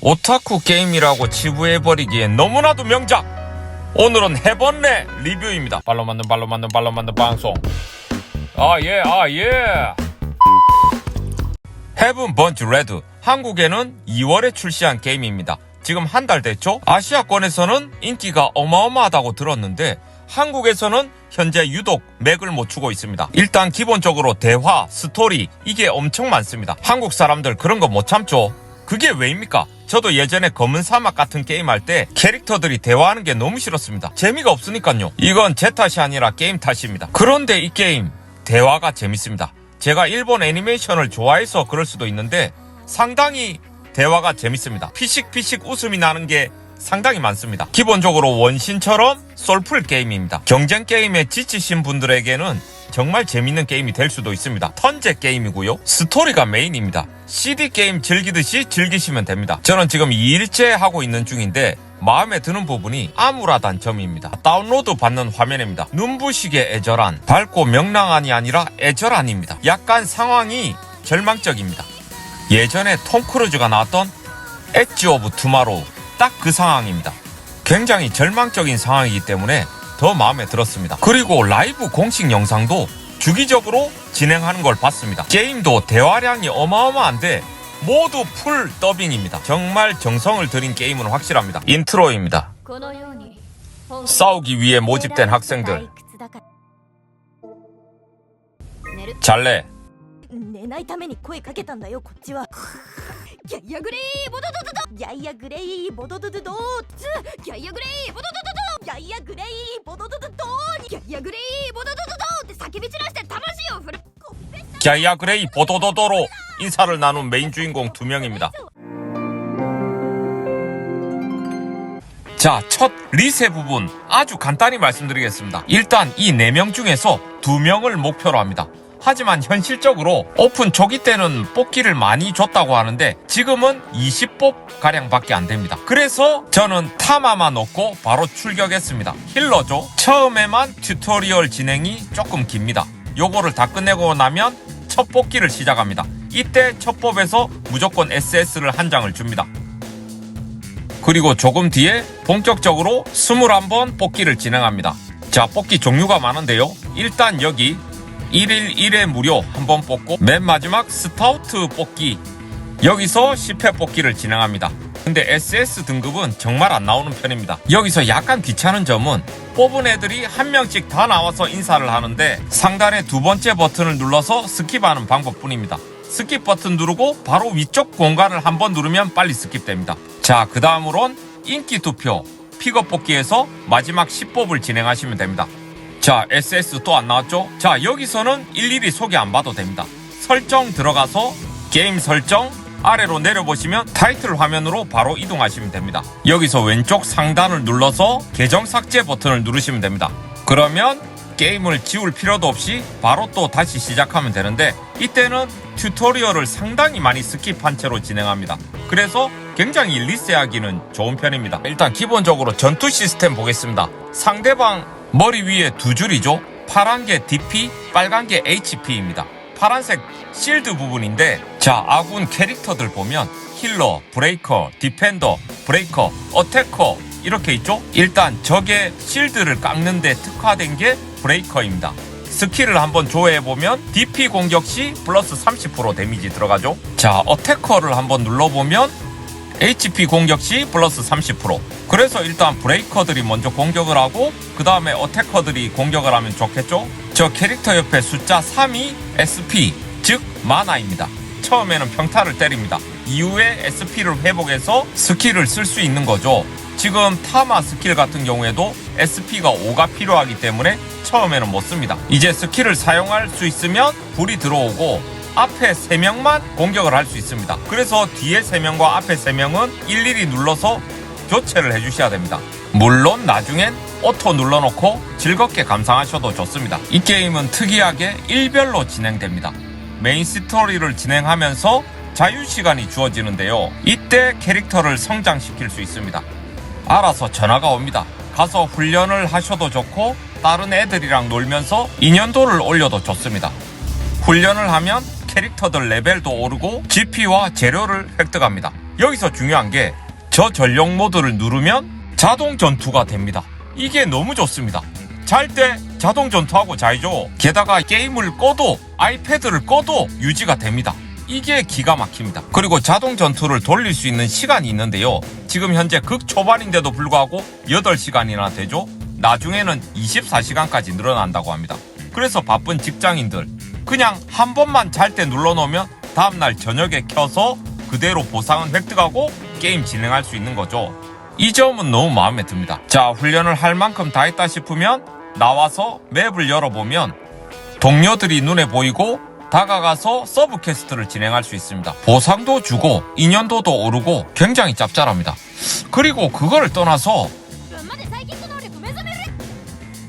오타쿠 게임이라고 치부해버리기엔 너무나도 명작! 오늘은 해번내 리뷰입니다. 발로 만든 발로 만든 발로 만든 방송. 아, 예, 아, 예. 헤븐 번치 레드. 한국에는 2월에 출시한 게임입니다. 지금 한 달 됐죠? 아시아권에서는 인기가 어마어마하다고 들었는데 한국에서는 현재 유독 맥을 못 추고 있습니다. 일단 기본적으로 대화, 스토리 이게 엄청 많습니다. 한국 사람들 그런 거 못 참죠. 그게 왜입니까? 저도 예전에 검은 사막 같은 게임 할 때 캐릭터들이 대화하는 게 너무 싫었습니다. 재미가 없으니까요. 이건 제 탓이 아니라 게임 탓입니다. 그런데 이 게임 대화가 재밌습니다. 제가 일본 애니메이션을 좋아해서 그럴 수도 있는데 상당히 대화가 재밌습니다. 피식피식 웃음이 나는 게 상당히 많습니다. 기본적으로 원신처럼 솔풀 게임입니다. 경쟁 게임에 지치신 분들에게는 정말 재밌는 게임이 될 수도 있습니다. 턴제 게임이고요. 스토리가 메인입니다. CD 게임 즐기듯이 즐기시면 됩니다. 저는 지금 2일째 하고 있는 중인데 마음에 드는 부분이 암울하단 점입니다. 다운로드 받는 화면입니다. 눈부시게 애절한 밝고 명랑한이 아니라 애절한입니다. 약간 상황이 절망적입니다. 예전에 톰 크루즈가 나왔던 엣지 오브 투마로우 딱 그 상황입니다. 굉장히 절망적인 상황이기 때문에 더 마음에 들었습니다. 그리고 라이브 공식 영상도 주기적으로 진행하는 걸 봤습니다. 게임도 대화량이 어마어마한데 모두 풀 더빙입니다. 정말 정성을 들인 게임은 확실합니다. 인트로입니다. 싸우기 위해 모집된 학생들. 잘래. 야이야 그레이 모도두두도 야이야 그레이 모도두두도 レイボドドドドギャイアグレイボドドドドツギャイアグレイボドドドドギャイアグレイボドドドドギャイアグレイボドドドドって叫び散らして魂を振る 갸이아 그레이 보도도도로 인사를 나눈 메인 주인공 두 명입니다. 자, 첫 리세 부분 아주 간단히 말씀드리겠습니다. 일단 이 네 명 중에서 두 명을 목표로 합니다. 하지만 현실적으로 오픈 초기 때는 뽑기를 많이 줬다고 하는데 지금은 20뽑 가량밖에 안 됩니다. 그래서 저는 타마만 넣고 바로 출격했습니다. 힐러죠. 처음에만 튜토리얼 진행이 조금 깁니다. 요거를 다 끝내고 나면 첫 뽑기를 시작합니다. 이때 첫 뽑에서 무조건 SS를 한 장을 줍니다. 그리고 조금 뒤에 본격적으로 21번 뽑기를 진행합니다. 자, 뽑기 종류가 많은데요. 일단 여기 1일 1회 무료 한 번 뽑고 맨 마지막 스타우트 뽑기 여기서 10회 뽑기를 진행합니다. 근데 SS 등급은 정말 안 나오는 편입니다. 여기서 약간 귀찮은 점은 뽑은 애들이 한 명씩 다 나와서 인사를 하는데 상단의 두 번째 버튼을 눌러서 스킵하는 방법뿐입니다. 스킵 버튼 누르고 바로 위쪽 공간을 한 번 누르면 빨리 스킵됩니다. 자, 그 다음으론 인기 투표, 픽업 뽑기에서 마지막 10뽑을 진행하시면 됩니다. 자, SS 또 안 나왔죠? 자, 여기서는 일일이 소개 안 봐도 됩니다. 설정 들어가서 게임 설정 아래로 내려보시면 타이틀 화면으로 바로 이동하시면 됩니다. 여기서 왼쪽 상단을 눌러서 계정 삭제 버튼을 누르시면 됩니다. 그러면 게임을 지울 필요도 없이 바로 또 다시 시작하면 되는데 이때는 튜토리얼을 상당히 많이 스킵한 채로 진행합니다. 그래서 굉장히 리세하기는 좋은 편입니다. 일단 기본적으로 전투 시스템 보겠습니다. 상대방 머리 위에 두 줄이죠. 파란 게 DP, 빨간 게 HP입니다. 파란색 실드 부분인데 자 아군 캐릭터들 보면 힐러, 브레이커, 디펜더, 브레이커, 어태커 이렇게 있죠? 일단 적의 실드를 깎는데 특화된 게 브레이커입니다. 스킬을 한번 조회해보면 DP 공격 시 플러스 30% 데미지 들어가죠? 자 어태커를 한번 눌러보면 HP 공격 시 플러스 30% 그래서 일단 브레이커들이 먼저 공격을 하고 그 다음에 어태커들이 공격을 하면 좋겠죠? 저 캐릭터 옆에 숫자 3이 SP 즉 마나입니다. 처음에는 평타를 때립니다. 이후에 SP를 회복해서 스킬을 쓸 수 있는 거죠. 지금 타마 스킬 같은 경우에도 SP가 5가 필요하기 때문에 처음에는 못 씁니다. 이제 스킬을 사용할 수 있으면 불이 들어오고 앞에 3명만 공격을 할 수 있습니다. 그래서 뒤에 3명과 앞에 3명은 일일이 눌러서 교체를 해주셔야 됩니다. 물론 나중엔 오토 눌러놓고 즐겁게 감상하셔도 좋습니다. 이 게임은 특이하게 일별로 진행됩니다. 메인 스토리를 진행하면서 자유시간이 주어지는데요. 이때 캐릭터를 성장시킬 수 있습니다. 알아서 전화가 옵니다. 가서 훈련을 하셔도 좋고 다른 애들이랑 놀면서 인연도를 올려도 좋습니다. 훈련을 하면 캐릭터들 레벨도 오르고 GP와 재료를 획득합니다. 여기서 중요한 게 저 전용 모드를 누르면 자동 전투가 됩니다. 이게 너무 좋습니다. 잘 때 자동 전투하고 자이죠. 게다가 게임을 꺼도 아이패드를 꺼도 유지가 됩니다. 이게 기가 막힙니다. 그리고 자동 전투를 돌릴 수 있는 시간이 있는데요. 지금 현재 극 초반인데도 불구하고 8시간이나 되죠. 나중에는 24시간까지 늘어난다고 합니다. 그래서 바쁜 직장인들 그냥 한 번만 잘 때 눌러놓으면 다음날 저녁에 켜서 그대로 보상은 획득하고 게임 진행할 수 있는 거죠. 이 점은 너무 마음에 듭니다. 자, 훈련을 할 만큼 다 했다 싶으면 나와서 맵을 열어보면 동료들이 눈에 보이고 다가가서 서브캐스트를 진행할 수 있습니다. 보상도 주고 인연도도 오르고 굉장히 짭짤합니다. 그리고 그거를 떠나서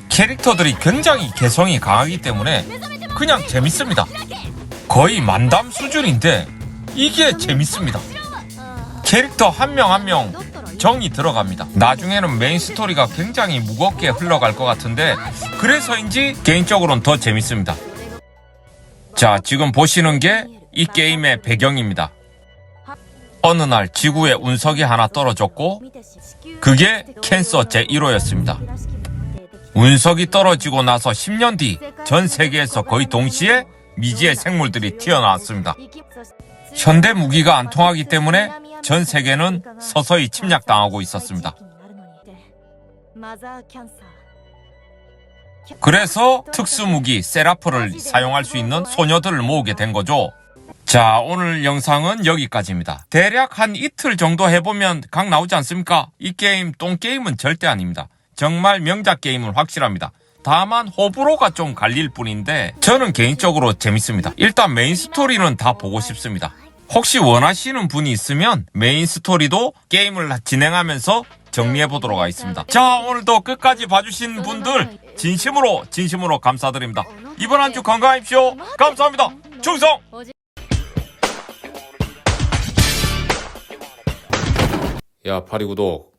캐릭터들이 굉장히 개성이 강하기 때문에 그냥 재밌습니다. 거의 만담 수준인데 이게 재밌습니다. 캐릭터 한 명 한 명 정이 들어갑니다. 나중에는 메인 스토리가 굉장히 무겁게 흘러갈 것 같은데 그래서인지 개인적으로는 더 재밌습니다. 자, 지금 보시는 게 이 게임의 배경입니다. 어느 날 지구에 운석이 하나 떨어졌고 그게 캔서 제1호였습니다. 운석이 떨어지고 나서 10년 뒤 전 세계에서 거의 동시에 미지의 생물들이 튀어나왔습니다. 현대 무기가 안 통하기 때문에 전 세계는 서서히 침략당하고 있었습니다. 그래서 특수무기 세라프를 사용할 수 있는 소녀들을 모으게 된 거죠. 자, 오늘 영상은 여기까지입니다. 대략 한 이틀 정도 해보면 각 나오지 않습니까? 이 게임, 똥게임은 절대 아닙니다. 정말 명작 게임은 확실합니다. 다만 호불호가 좀 갈릴 뿐인데 저는 개인적으로 재밌습니다. 일단 메인 스토리는 다 보고 싶습니다. 혹시 원하시는 분이 있으면 메인 스토리도 게임을 진행하면서 정리해 보도록 하겠습니다. 자, 오늘도 끝까지 봐주신 분들 진심으로 진심으로 감사드립니다. 이번 한 주 건강하십시오. 감사합니다. 충성! 야, 파리 구독